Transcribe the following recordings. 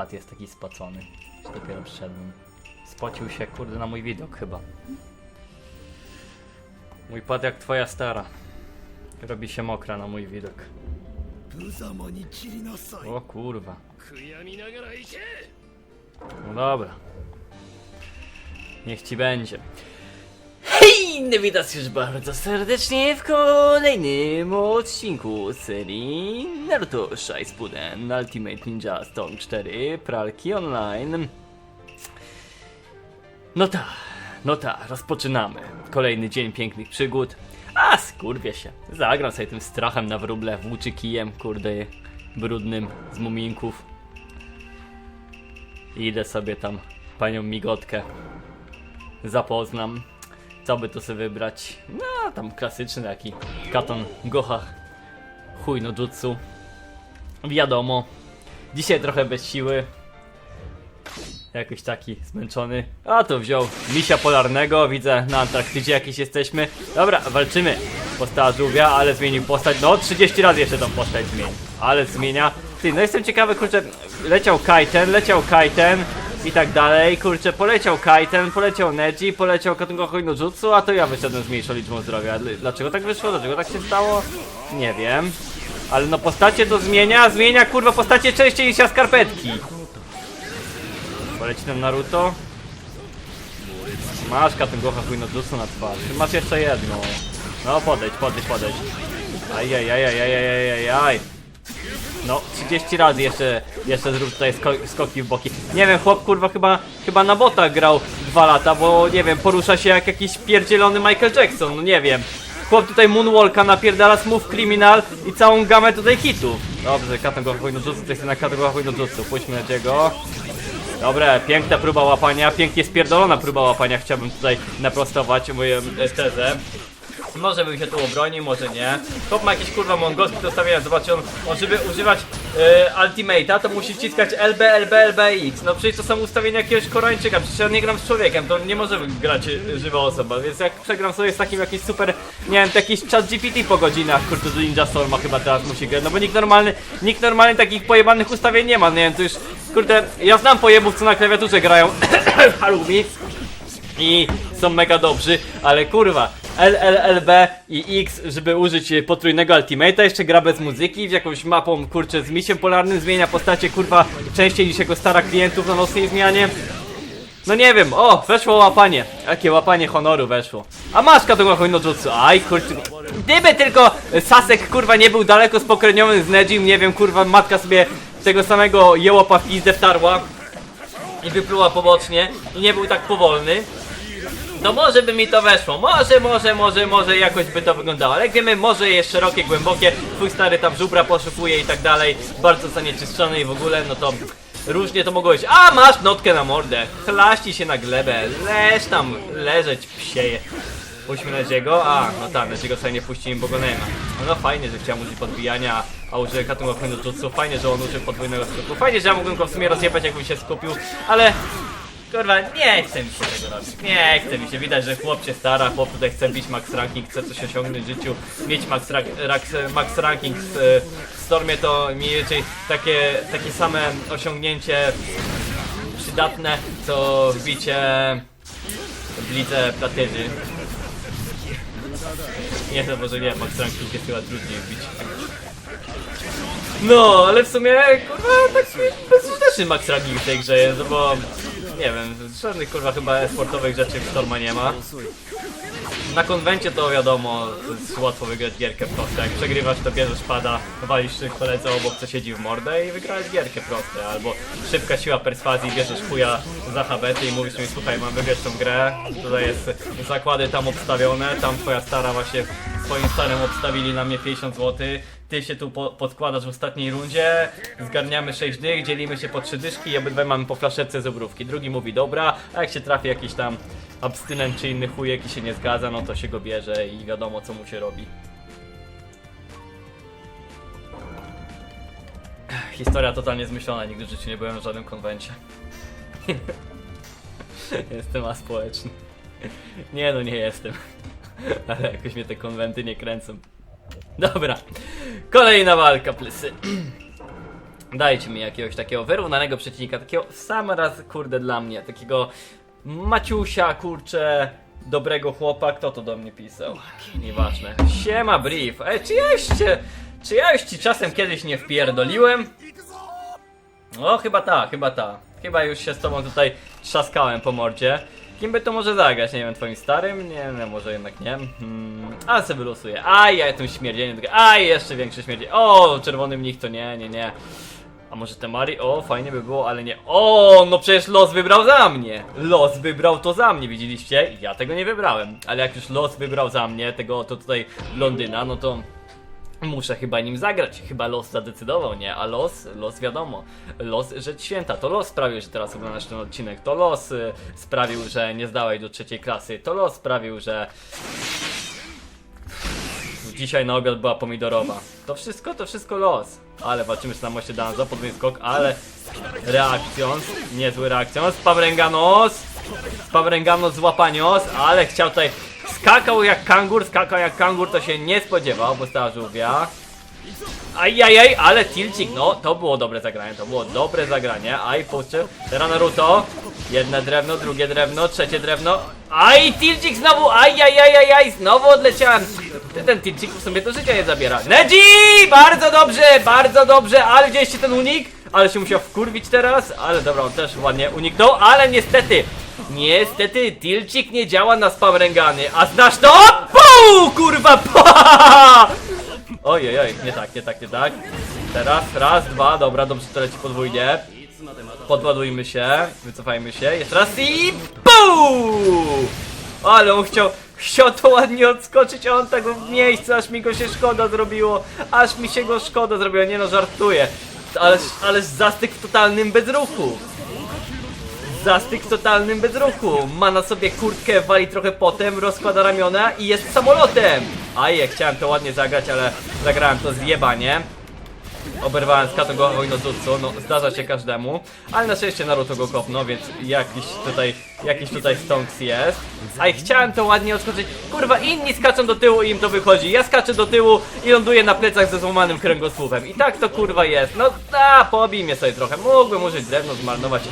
wpadł, jest taki spocony. Dopiero przyszedłem. Spocił się, kurde, na mój widok chyba. Mój pad jak twoja stara. Robi się mokra na mój widok. O kurwa. No dobra. Niech ci będzie. No Witam już bardzo serdecznie w kolejnym odcinku serii Naruto Shippuden Ultimate Ninja Storm 4 Pralki Online. No ta, no ta, rozpoczynamy. Kolejny dzień pięknych przygód. A, skurwie się. Zagram sobie tym strachem na wróble, włóczy kijem, kurde, brudnym z muminków. Idę sobie tam panią migotkę. Zapoznam. Co by tu sobie wybrać? No, tam klasyczny taki Katon Goha Chuj no jutsu. Wiadomo. Dzisiaj trochę bez siły. Jakoś taki zmęczony. A to wziął misia polarnego. Widzę na Antarktydzie jakiś jesteśmy. Dobra, walczymy. Postała żółwia, ale zmienił postać. No, 30 razy jeszcze tą postać zmienił. Ale zmienia. Ty, no jestem ciekawy, kurczę. Leciał Kaiten, leciał Kaiten i tak dalej. Kurczę, poleciał Kaiten, poleciał Neji, poleciał Katungo Jutsu, a to ja wyszedłem z mniejszą liczbą zdrowia. Dlaczego tak wyszło? Dlaczego tak się stało? Nie wiem. Ale no postacie to zmienia, zmienia kurwa postacie częściej niż ja skarpetki. Poleci nam Naruto. Masz Katungo Jutsu na twarzy, masz jeszcze jedną. No podejdź, podejdź, podejdź. Ajajajajajajajaj. No, 30 razy jeszcze, jeszcze zrób tutaj sko skoki w boki. Nie wiem, chłop kurwa chyba, chyba na botach grał dwa lata, bo nie wiem, porusza się jak jakiś pierdzielony Michael Jackson, no nie wiem. Chłop tutaj Moonwalka napierdala Smooth Criminal i całą gamę tutaj hitów. Dobrze, Katon go chuj no jutsu, to jest na Katon go chuj no jutsu. Pójdźmy na niego. Dobre, piękna próba łapania, pięknie spierdolona próba łapania, chciałbym tutaj naprostować moją e, tezę. Może bym się tu obronił, może nie. Chłop ma jakieś kurwa mongolskie do ustawienia, zobaczcie, on, żeby używać e, ultimate'a, to musi wciskać LB, LB, LBX. No przecież to są ustawienia jakiegoś Koreańczyka, przecież ja nie gram z człowiekiem, to nie może grać e, żywa osoba, więc jak przegram sobie z takim jakimś super, nie wiem, jakiś chat GPT po godzinach, kurde, do Ninja Storma chyba teraz musi grać, no bo nikt normalny, nikt normalny takich pojebanych ustawień nie ma, nie wiem, to już, kurde, ja znam pojebów, co na klawiaturze grają, Harumi, i są mega dobrzy, ale kurwa, L, L, L, B i X, żeby użyć potrójnego ultimate'a, jeszcze gra bez muzyki, z jakąś mapą, kurczę, z misiem polarnym, zmienia postacie, kurwa, częściej niż jego stara klientów na nocnej zmianie. No nie wiem, o, weszło łapanie. Jakie łapanie honoru weszło. A maska tego jutsu, aj kurczę. Gdyby tylko Sasek kurwa nie był daleko spokrewniony z Nejim, nie wiem, kurwa, matka sobie tego samego jełopa w pizdę wtarła i wypluła pobocznie i nie był tak powolny, no może by mi to weszło, może, może, może, może jakoś by to wyglądało, ale jak wiemy, może jest szerokie, głębokie, twój stary tam żubra poszukuje i tak dalej, bardzo zanieczyszczony i w ogóle, no to różnie to mogło być. A, masz notkę na mordę, chlaści się na glebę, leż tam, leżeć psieje. Puśćmy Nedziego? A, no tak, Nedziego sobie nie puścimy, bo go nie ma. No, no fajnie, że chciałem użyć podbijania, a użyję Katunga Jutsu, fajnie, że on użył podwójnego skoku, fajnie, że ja mógłbym go w sumie rozjebać, jakbym się skupił, ale Kurwa, nie chce mi się tego robić. Nie chce mi się. Widać, że chłop się stara, chłop tutaj chce bić max ranking, chce coś osiągnąć w życiu, mieć max, ra rak- max ranking w, Stormie to mniej więcej takie, takie same osiągnięcie przydatne, co wbicie w lidze platyny. Nie, no może nie, max ranking jest chyba trudniej wbić. No, ale w sumie, kurwa, tak bezużyteczny max ranking w tej grze jest, bo nie wiem, żadnych kurwa chyba sportowych rzeczy w Storma nie ma. Na konwencie to wiadomo, jest łatwo wygrać gierkę proste. Jak przegrywasz to bierzesz pada, walisz koledze obok co siedzi w mordę i wygrałeś gierkę proste. Albo szybka siła perswazji, bierzesz chuja za habety i mówisz mi słuchaj mam wygrać tą grę, tutaj jest zakłady tam obstawione, tam twoja stara właśnie swoim starym obstawili na mnie 50 zł. Ty się tu po podkładasz w ostatniej rundzie, zgarniamy 6 dych, dzielimy się po 3 dyszki i obydwaj mamy po flaszeczce z obrówki. Drugi mówi dobra, a jak się trafi jakiś tam abstynent czy inny chujek i się nie zgadza, no to się go bierze i wiadomo co mu się robi. Historia totalnie zmyślona, nigdy w życiu nie byłem w żadnym konwencie. jestem aspołeczny. Nie no, nie jestem. Ale jakoś mnie te konwenty nie kręcą. Dobra, kolejna walka, plesy. Dajcie mi jakiegoś takiego wyrównanego przeciwnika, takiego sam raz, kurde, dla mnie, takiego Maciusia, kurczę, dobrego chłopa, kto to do mnie pisał? Nieważne. Siema, Brief. Ej, czy ja już czy ja już ci czasem kiedyś nie wpierdoliłem? O, chyba ta, chyba ta. Chyba już się z tobą tutaj trzaskałem po mordzie. Kim by to może zagrać? Nie wiem, twoim starym? Nie, nie może jednak nie. Hmm, ale sobie wylosuję. Aj, ja tym śmierdzieniem. Aj, jeszcze większe śmierdzie. O, czerwony mnich to nie, nie, nie. A może Temari? O, fajnie by było, ale nie. O, no przecież los wybrał za mnie. Los wybrał to za mnie, widzieliście? Ja tego nie wybrałem. Ale jak już los wybrał za mnie, tego to tutaj blondyna, no to Muszę chyba nim zagrać, chyba los zadecydował, nie? A los, los wiadomo, los Rzecz Święta, to los sprawił, że teraz oglądasz ten odcinek, to los y, sprawił, że nie zdałeś do trzeciej klasy, to los sprawił, że dzisiaj na obiad była pomidorowa. To wszystko, to wszystko los. Ale walczymy z na moście Danzo, podwójny skok, ale reakcją, niezły reakcją, Spawrenganos, Spawrenganos złapanios, ale chciał tutaj, skakał jak kangur, skakał jak kangur, to się nie spodziewał, bo stała żółwia. Ajajaj, ale tilcik, no to było dobre zagranie, to było dobre zagranie. Aj, puszczy, teraz Naruto. Jedno drewno, drugie drewno, trzecie drewno. Aj, tilcik znowu, ajajajajaj, znowu odleciałem. Ten, tilcik w sumie to życia nie zabiera. Neji, bardzo dobrze, bardzo dobrze, ale widzieliście ten unik? Ale się musiał wkurwić teraz, ale dobra, on też ładnie uniknął, ale niestety, niestety tilcik nie działa na spam rengany, a znasz to? Puu, kurwa, pa! Ojej, oj, nie tak, nie tak, nie tak. Teraz, raz, dwa, dobra, dobrze to leci podwójnie. Podładujmy się, wycofajmy się, jeszcze raz i PUU! Ale on chciał, chciał to ładnie odskoczyć, a on tego w miejscu, aż mi go się szkoda zrobiło, aż mi się go szkoda zrobiło, nie no, żartuję. Ależ, ależ zastyk w totalnym bezruchu. Zastyk w totalnym bezruchu. Ma na sobie kurtkę, wali trochę potem, rozkłada ramiona i jest samolotem. Aje, chciałem to ładnie zagrać, ale zagrałem to zjebanie. Oberwałem z Kato Gohoi no Jutsu, no zdarza się każdemu, ale na szczęście Naruto go kopnął, więc jakiś tutaj, jakiś tutaj stonks jest. A i chciałem to ładnie odskoczyć, kurwa inni skaczą do tyłu i im to wychodzi, ja skaczę do tyłu i ląduję na plecach ze złamanym kręgosłupem i tak to kurwa jest, no a pobij mnie sobie trochę, mógłbym użyć drewno, zmarnować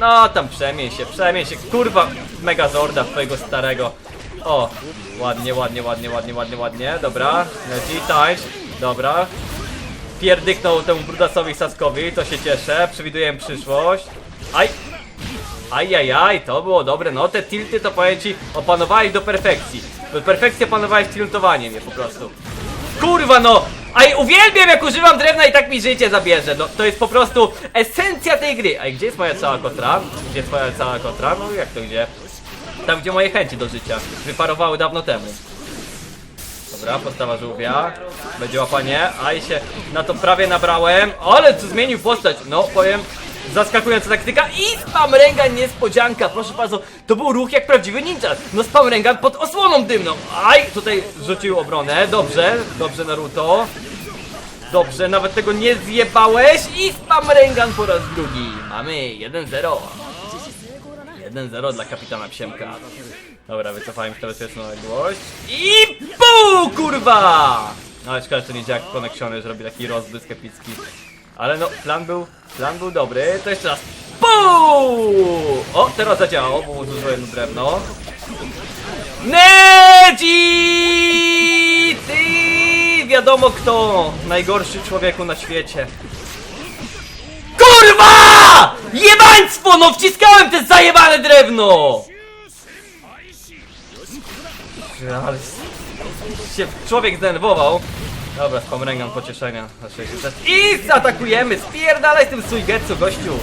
no tam przemień się, przemień się, kurwa Megazorda twojego starego. O, ładnie, ładnie, ładnie, ładnie, ładnie, ładnie, dobra. Tańcz, dobra. Pierdyknął temu Brudasowi Saskowi, to się cieszę, przewiduję przyszłość. Aj! Ajajaj, to było dobre, no te tilty to powiem ci, opanowałeś do perfekcji. Do perfekcji opanowałeś tiltowanie mnie po prostu. Kurwa no! Aj, uwielbiam jak używam drewna i tak mi życie zabierze. No, to jest po prostu esencja tej gry. Ej, gdzie jest moja cała kotra? Gdzie jest moja cała kotra? No jak to gdzie? Tam gdzie moje chęci do życia wyparowały dawno temu. Dobra, postawa żółwia. Będzie łapanie. Aj się na to prawie nabrałem. Ale tu zmienił postać. No, powiem. Zaskakująca taktyka i spam rengan niespodzianka, proszę bardzo, to był ruch jak prawdziwy ninja, no spam rengan pod osłoną dymną, aj, tutaj rzucił obronę, dobrze, dobrze Naruto, dobrze, nawet tego nie zjebałeś. I spam rengan po raz drugi, mamy 1-0, 1-0 dla kapitana Psiemka, dobra, wycofajmy się to bezpieczną odległość. I PUU, kurwa, no szkoda, że to nie działa jak koneksiony, że robi taki rozbłysk epicki. Ale no, plan był, plan był dobry, to jeszcze raz PUUU! O, teraz zadziałało, bo zużyłem drewno. Neji! Ty! Wiadomo kto! Najgorszy człowieku na świecie. KURWA! Jebaństwo! No wciskałem te zajebane drewno! Ale się człowiek zdenerwował. Dobra, spamręgam pocieszenia na 60. I zaatakujemy! Spierdalaj z tym Suigetsu, gościu!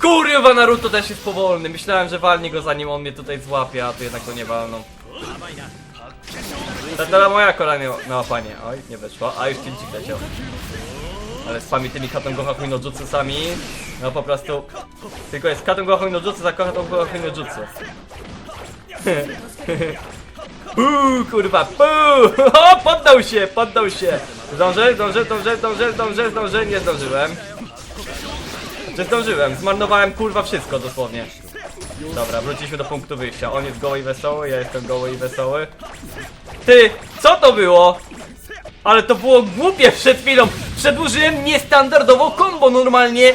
Kurwa, Naruto też jest powolny. Myślałem, że walnie go zanim on mnie tutaj złapie, a tu jednak go nie walną. To teraz moja kolej na łapanie. Oj, nie weszło. A już Tilcik leciał. Ale spami tymi Katon Gohaku no Jutsusami. No po prostu... Tylko jest Katon Gohaku no Jutsu za Katon Gohaku no Jutsu. Puu, kurwa, puu! O, poddał się, poddał się! Zdążę, zdążę, zdążę, zdążę, zdążę, zdążę, nie zdążyłem. Czy zdążyłem? Zmarnowałem kurwa wszystko dosłownie. Dobra, wróciliśmy do punktu wyjścia. On jest goły i wesoły, ja jestem goły i wesoły. Ty, co to było? Ale to było głupie przed chwilą! Przedłużyłem niestandardowo combo normalnie.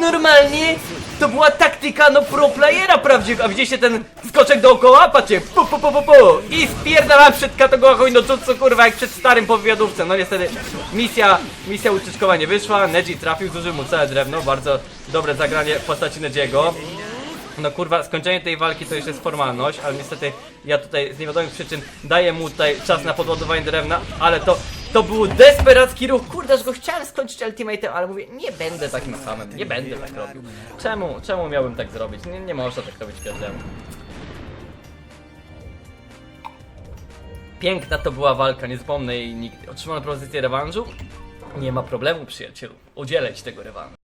Normalnie to była taktyka no pro playera prawdziwego. A widzieliście ten skoczek dookoła? Patrzcie, pu pu pu pu pu i spierdalałem przed Katogoachą no to co kurwa jak przed starym po wywiadówce. No niestety misja, misja ucieczkowa nie wyszła. Neji trafił, zużył mu całe drewno. Bardzo dobre zagranie w postaci Nejiego. No kurwa, skończenie tej walki to już jest formalność, ale niestety ja tutaj z niewiadomych przyczyn daję mu tutaj czas na podładowanie drewna, ale to, to był desperacki ruch, kurde, że go chciałem skończyć ultimatem, ale mówię, nie będę takim samym, nie będę tak robił. Czemu, czemu miałbym tak zrobić? Nie, nie można tak robić każdemu. Piękna to była walka, nie zapomnę jej nigdy. Otrzymano propozycję rewanżu? Nie ma problemu, przyjacielu. Udzielę ci tego rewanżu.